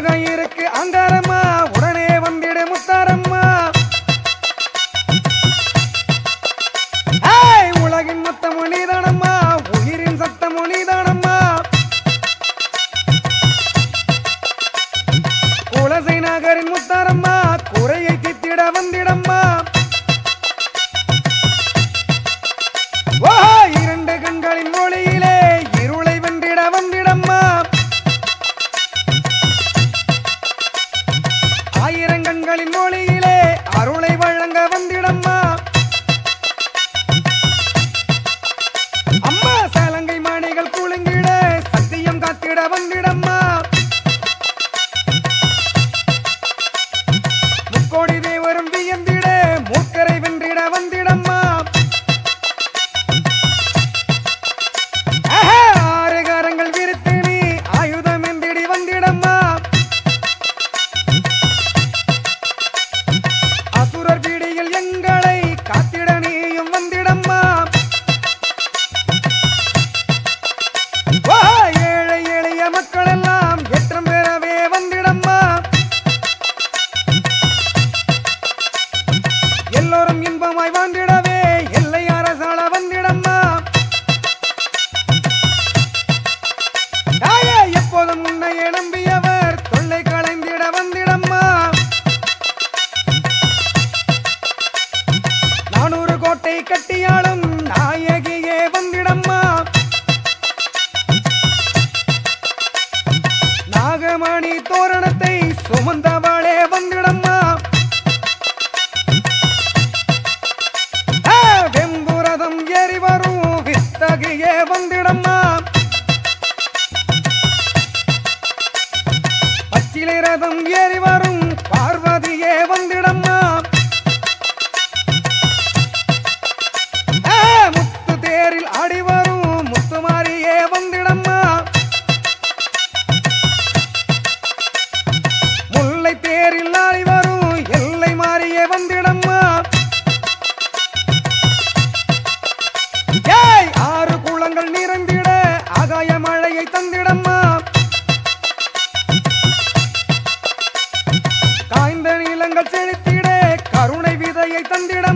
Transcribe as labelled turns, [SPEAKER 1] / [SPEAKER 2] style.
[SPEAKER 1] உலகம் இருக்கு அங்காரம்மா. உடனே வந்திடு முத்தாரம்மா. உலகின் மொத்த மொழிதானம்மா. உயிரின் சத்த மொழிதானம்மா. குலசை நகரின் முத்தாரம்மா. குறையை தித்திட வந்திடம்மா. சுமந்தவளே வந்திடம்மா. வெம்புரதம் ஏறி வரும். வித்தகியே வந்திடம்மா. பச்சிலை ரதம் ஏறி வரும். பார்வதியே வந்திட முளைச்சிருத்திட கருணை விதையை தந்திட